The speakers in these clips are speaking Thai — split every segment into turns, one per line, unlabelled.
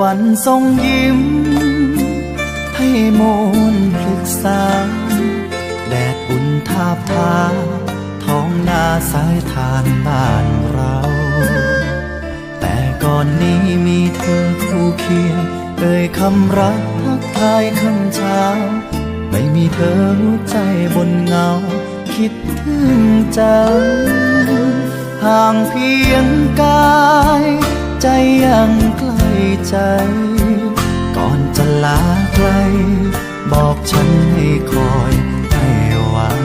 วันทรงยิ้ม ให้โมนพลึกษา แดดอุ่นทาบทาท้องนาสายทานบ้านเรา แต่ก่อนนี้มีเธอคู่เคียงเอ่ยคำรักทักทายคำเช้า ไม่มีเธอหัวใจบนเงา คิดถึงเจ้าห่างเพียงกาย ใจยัง ใจ ก่อนจะลาไกล บอกฉันให้คอยให้หวัง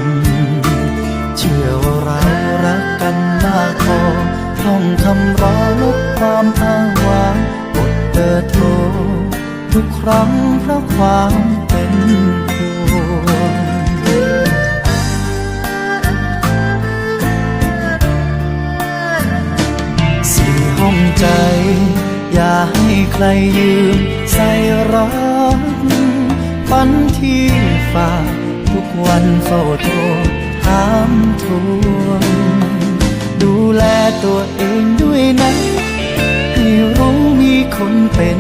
เชื่อว่าเรารักกันมากพอท่องคำรอลบความอ้างว้างกดเบอร์โทรทุกครั้งเพราะความเป็นห่วงสี่ห้องใจ ใครยืมใส่รักฝันที่ฝากทุกวันเฝ้าโทรถามทวงดูแลตัวเองด้วยนะ ให้รู้มีคนเป็น